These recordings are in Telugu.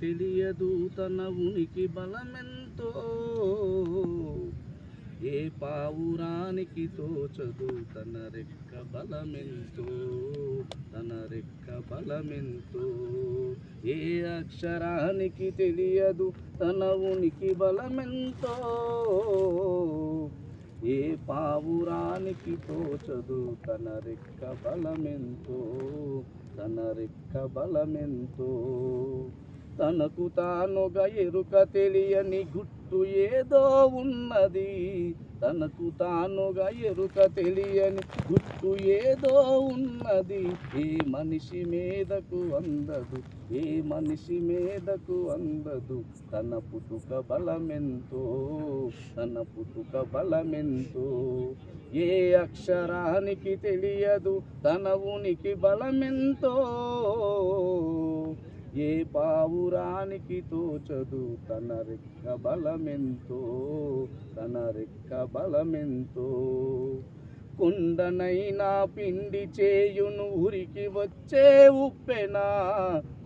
తెలియదు తన ఉనికి బలమెంతో. ఏ పావురానికి తోచదు తన రెక్క బలమెంతో. తన రెక్క బలమెంతో. ఏ అక్షరానికి తెలియదు తన ఉనికి బలమెంతో. ఏ పావురానికి తోచదు తన రెక్క బలమెంతో. తన రెక్క బలమెంతో. తనకు తానుగా ఎరుక తెలియని గుట్టు ఏదో ఉన్నది. తనకు తానుగా ఎరుక తెలియని గుట్టు ఏదో ఉన్నది. ఏ మనిషి మీదకు అందదు ఏ మనిషి మీదకు అందదు. తన పుట్టుక బలమెంతో తన పుట్టుక బలమెంతో. ఏ అక్షరానికి తెలియదు తన ఉనికి బలమెంతో. ఏ పావురానికి తోచదు తన రెక్క బలమెంతో తన రెక్క బలమెంతో. కుండనైనా పిండి చేయును ఉరికి వచ్చే ఉప్పెనా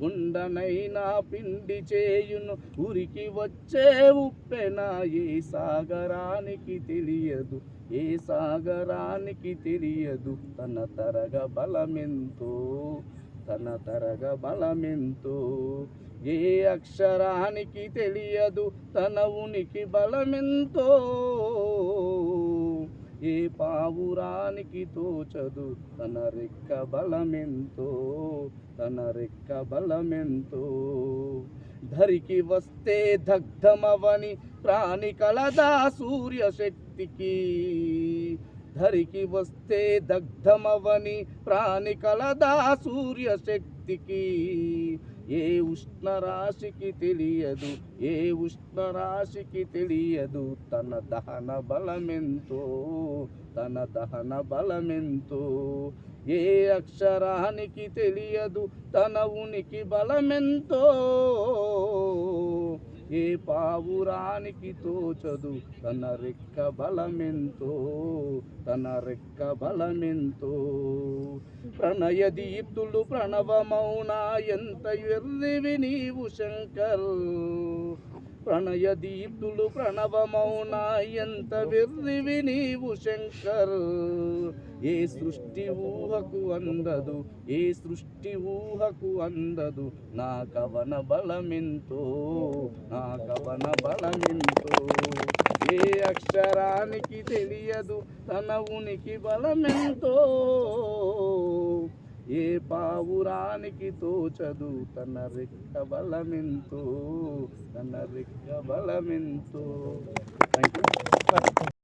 కుండనైనా పిండి చేయును ఉరికి వచ్చే ఉప్పెనా. ఏ సాగరానికి తెలియదు ఏ సాగరానికి తెలియదు తన తరగ బలమెంతో. తన తరగ బలమెంతో. ఏ అక్షరానికి తెలియదు తన ఉనికి బలమెంతో. ఏ పావురానికి తోచదు తన రెక్క బలమెంతో. తన రెక్క బలమెంతో. ధరికి వస్తే దగ్ధమవని ప్రాణి కలదా సూర్యశక్తికి. ధరికి వస్తే దగ్ధమవని ప్రాణి కలదా సూర్యశక్తికి ఏ ఉష్ణ రాశికి తెలియదు ఏ ఉష్ణ రాశికి తెలియదు తన దహన బలమెంతో తన దహన బలమెంతో. ఏ అక్షరానికి తెలియదు తన ఉనికి బలమెంతో. ఏ పావురానికి తోచదు తన రెక్క బలమెంతో తన రెక్క బలమెంతో. ప్రణయ దీప్తులు ప్రణవమౌన ఎంత ఎర్రివి నీవు శంకర్? ప్రణయ దీప్తులు ప్రణవమౌన ఎంత వెర్రివి నీవు శంకర్. ఏ సృష్టి ఊహకు అందదు ఏ సృష్టి ఊహకు అందదు నా కవన బలమెంతో నా కవన బలమెంతో. ఏ అక్షరానికి తెలియదు తన ఉనికి బలమెంతో. పావురానికి తోచదు తన రిక్క బలమింతో తన రిక్క బలమెంతో. Thank you